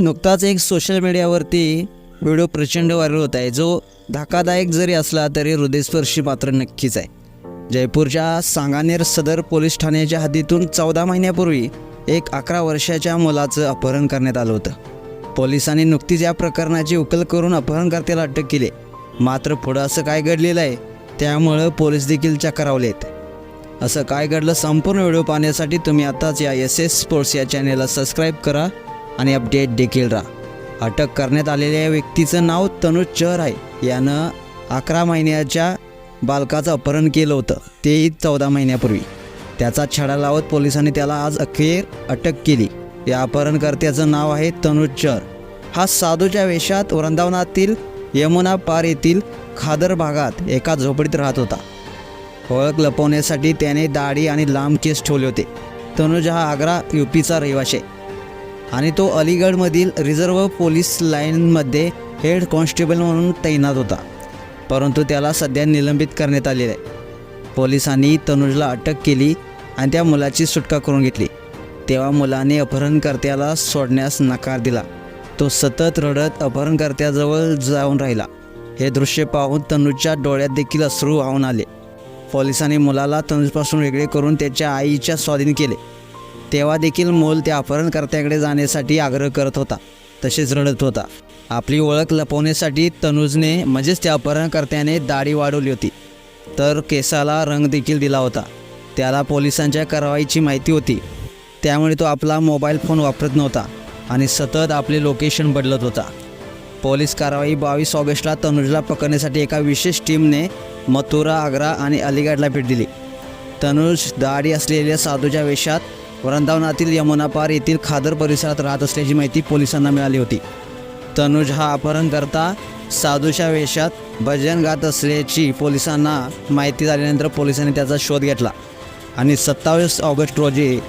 नुकताच एक सोशल मीडियावरती व्हिडिओ प्रचंड व्हायरल होत आहे. जो धक्कादायक जरी असला तरी हृदयस्पर्शी मात्र नक्कीच आहे. जयपूरच्या सांगानेर सदर पोलीस ठाण्याच्या हद्दीतून चौदा महिन्यापूर्वी एक अकरा वर्षाच्या मुलाचं अपहरण करण्यात आलं होतं. पोलिसांनी नुकतीच या प्रकरणाची उकल करून अपहरणकर्त्याला अटक केली. मात्र पुढं असं काय घडलेलं आहे त्यामुळं पोलीस देखील चक्रावलेत असं काय घडलं संपूर्ण व्हिडिओ पाहण्यासाठी तुम्ही आताच या एस एस स्पोर्ट्स या चॅनेलला सबस्क्राईब करा. आणि अपडेट देखील राहा. अटक करण्यात आलेल्या व्यक्तीचं नाव तनुज चहर आहे. यानं अकरा महिन्याच्या बालकाचं अपहरण केलं होतं. तेही चौदा महिन्यापूर्वी. त्याचा छडा लावत पोलिसांनी त्याला आज अखेर अटक केली. या अपहरणकर्त्याचं नाव आहे तनुज चहर. हा साधूच्या वेशात वृंदावनातील यमुना पार येथील खादर भागात एका झोपडीत राहत होता. ओळख लपवण्यासाठी त्याने दाढी आणि लांब केस ठेवले होते. तनुज हा आग्रा यू पीचा रहिवाशी आहे. आणि तो अलीगडमधील रिझर्व्ह पोलीस लाईनमध्ये हेड कॉन्स्टेबल म्हणून तैनात होता. परंतु त्याला सध्या निलंबित करण्यात आलेलं आहे. पोलिसांनी तनुजला अटक केली आणि त्या मुलाची सुटका करून घेतली. तेव्हा मुलाने अपहरणकर्त्याला सोडण्यास नकार दिला. तो सतत रडत अपहरणकर्त्याजवळ जाऊन राहिला. हे दृश्य पाहून तनुजच्या डोळ्यात देखील अश्रू वाहून आले. पोलिसांनी मुलाला तनुजपासून वेगळे करून त्याच्या आईच्या स्वाधीन केले. तेव्हा देखील मोल त्या अपहरणकर्त्याकडे जाण्यासाठी आग्रह करत होता. तसेच रडत होता. आपली ओळख लपवण्यासाठी तनुजने म्हणजेच त्या अपहरणकर्त्याने दाढी वाढवली होती. तर केसाला रंग देखील दिला होता. त्याला पोलिसांच्या कारवाईची माहिती होती. त्यामुळे तो आपला मोबाईल फोन वापरत नव्हता आणि सतत आपले लोकेशन बदलत होता. पोलीस कारवाई बावीस ऑगस्टला तनुजला पकडण्यासाठी एका विशेष टीमने मथुरा आग्रा आणि अलीगडला भेट दिली. तनुज दाढी असलेल्या साधूच्या वेशात वृंदावनातील यमुनापार येथील खादर परिसरात राहत असल्याची माहिती पोलिसांना मिळाली होती. तनुज हा अपहरणकर्ता साधूच्या वेशात भजन गात असल्याची पोलिसांना माहिती झाल्यानंतर पोलिसांनी त्याचा शोध घेतला आणि सत्तावीस ऑगस्ट रोजी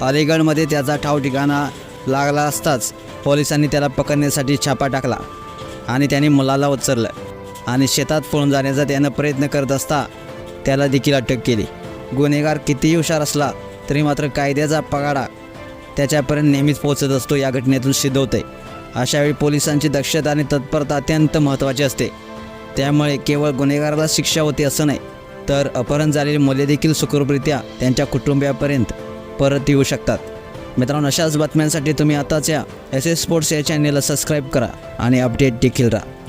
अलीगडमध्ये त्याचा ठाव ठिकाणा लागला असताच पोलिसांनी त्याला पकडण्यासाठी छापा टाकला आणि त्याने मुलाला उचललं आणि शेतात पळून जाण्याचा त्यानं प्रयत्न करत असता त्याला देखील अटक केली. गुन्हेगार कितीही हुशार असला तरी मात्र कायद्याचा पगाडा त्याच्यापर्यंत नेहमीच पोहोचत असतो या घटनेतून सिद्ध होते अशावेळी पोलिसांची दक्षता आणि तत्परता अत्यंत महत्त्वाची असते. त्यामुळे केवळ गुन्हेगाराला शिक्षा होते असं नाही तर अपहरण झालेली मुले देखील सुखरूपरित्या त्यांच्या कुटुंबियापर्यंत परत येऊ शकतात. मित्रांनो अशाच बातम्यांसाठी तुम्ही आताच या एस एस स्पोर्ट्स या चॅनेलला सबस्क्राईब करा आणि अपडेट देखील राहा.